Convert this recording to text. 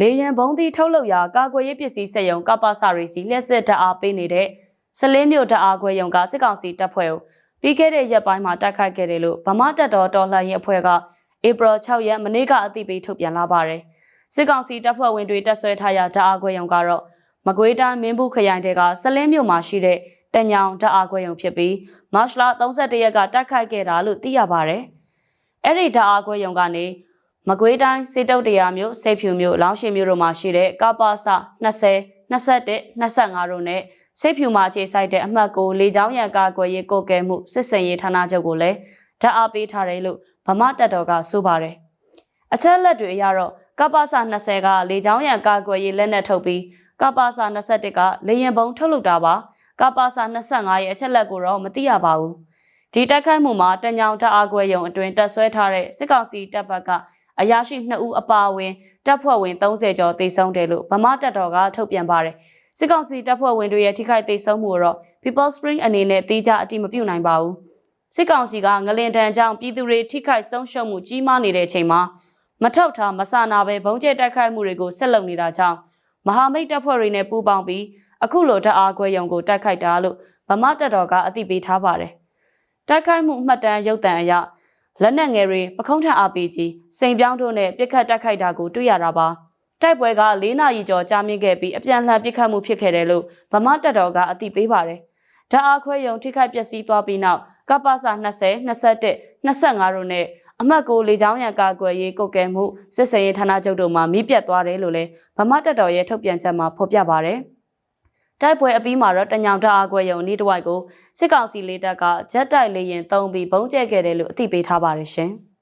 လေရင်ဘုံသီးထုတ်လုပ်ရာကာကွယ်ရေးပစ္စည်းစက်ရုံကပ္ပစရီစီလက်စစ်တပ်အားပေးနေတဲ့စလင်းမြို့တပ်အားခွဲရုံကစစ်ကောင်စီတပ်ဖွဲ့ကိုပြီးခဲ့တဲ့ရက်ပိုင်းမှာတိုက်ခိုက်ခဲ့တယ်လို့ဗမာတပ်တော်တော်လှန်ရေးအဖွဲ့ကဧပြီ6ရက်မနေ့ကအသိပေးထုတ်ပြန်လာပါတယ်။စစ်ကောင်စီတပ်ဖွဲ့ဝင်တွေတပ်ဆွဲထားရာတပ်အားခွဲရုံကတော့မကွေးတိုင်းမင်းဘူးခရိုင်တဲကစလင်းမြို့မှာရှိတဲ့တညောင်တပ်အားခွဲရုံဖြစ်ပြီးမတ်လ31ရက်ကတိုက်ခိုက်ခဲ့တာလို့သိရပါတယ်။အဲ့ဒီတပ်အားခွဲရုံကနေ မကွေးတိုင်းစေတုတ်တရားမြို့စိတ်ဖြူမြို့လောင်းရှင်မြို့တို့မှာရှိတဲ့ကပ္ပစ20 21 25တို့နဲ့စိတ်ဖြူမှာခြေဆိုင်တဲ့အမှတ်ကိုလေချောင်းရံကာကွယ်ရေးကိုကဲမှုစစ်စင်ရေးဌာနချုပ်ကိုလည်းဓာတ်အားပေးထားတယ်လို့ဗမာတပ်တော်ကဆိုပါတယ်။အချက်လက်တွေအရတော့ကပ္ပစ20ကလေချောင်းရံကာကွယ်ရေးလက်နက်ထုတ်ပြီးကပ္ပစ21ကလေရင်ပုံထုတ်လုပ်တာပါကပ္ပစ25ရဲ့အချက်လက်ကိုတော့မသိရပါဘူး။ဒီတိုက်ခိုက်မှုမှာတညောင်တအားကွယ်ရုံအတွင်တက်ဆွဲထားတဲ့စစ်ကောင်စီတပ်ဘက်က အရာရှိ2ဦးအပါအဝင်တပ်ဖွဲ့ဝင်30ကျော်သေဆုံးတယ်လို့ဗမာတပ်တော်ကထုတ်ပြန်ပါတယ်။စစ်ကောင်စီတပ်ဖွဲ့ဝင်တွေရဲ့ထိခိုက်သေဆုံးမှုတော့ People Spring အနေနဲ့တေးကြအတိမပြုတ်နိုင်ပါဘူး။စစ်ကောင်စီကငလင်တန်ကြောင့်ပြည်သူတွေထိခိုက်ဆုံးရှုံးမှုကြီးမားနေတဲ့အချိန်မှာမထောက်ထားမဆနာပဲဘုံကျဲတိုက်ခိုက်မှုတွေကိုဆက်လုပ်နေတာကြောင့်မဟာမိတ်တပ်ဖွဲ့တွေနဲ့ပူးပေါင်းပြီးအခုလိုတအားခွဲရုံကိုတိုက်ခိုက်တာလို့ဗမာတပ်တော်ကအသိပေးထားပါတယ်။တိုက်ခိုက်မှုမှတ်တမ်းရုပ်သံအရ လက်နက်ငယ်တွေပခုံးထန် RPG စိန်ပြောင်းတို့နဲ့ပြစ်ခတ်တိုက်ခိုက်တာကိုတွေ့ရတာပါတိုက်ပွဲက၄နာရီကျော်ကြာမြင့်ခဲ့ပြီးအပြန်လှန်ပြစ်ခတ်မှုဖြစ်ခဲ့တယ်လို့ဗမာတပ်တော်ကအသိပေးပါတယ်ဓာအားခွဲယုံထိခိုက်ပျက်စီးသွားပြီးနောက်ကပ္ပစာ20 21 25တို့နဲ့အမှတ်ကိုလေချောင်းရံကာကွယ်ရေးကုတ်ကဲမှုစစ်စင်ရေးဌာနချုပ်တို့မှမိပြတ်သွားတယ်လို့လည်းဗမာတပ်တော်ရဲ့ထုတ်ပြန်ချက်မှာဖော်ပြပါတယ် တိုက်ပွဲအပြီးမှာတော့တညောင်တအားကွယ်ယုံဤတစ်ဝိုက်ကိုစစ်ကောင်စီလေးတပ်ကဂျက်တိုက်လေရင်တုံးပြီးဘုံကျဲခဲ့တယ်လို့အသိပေးထားပါတယ်ရှင်။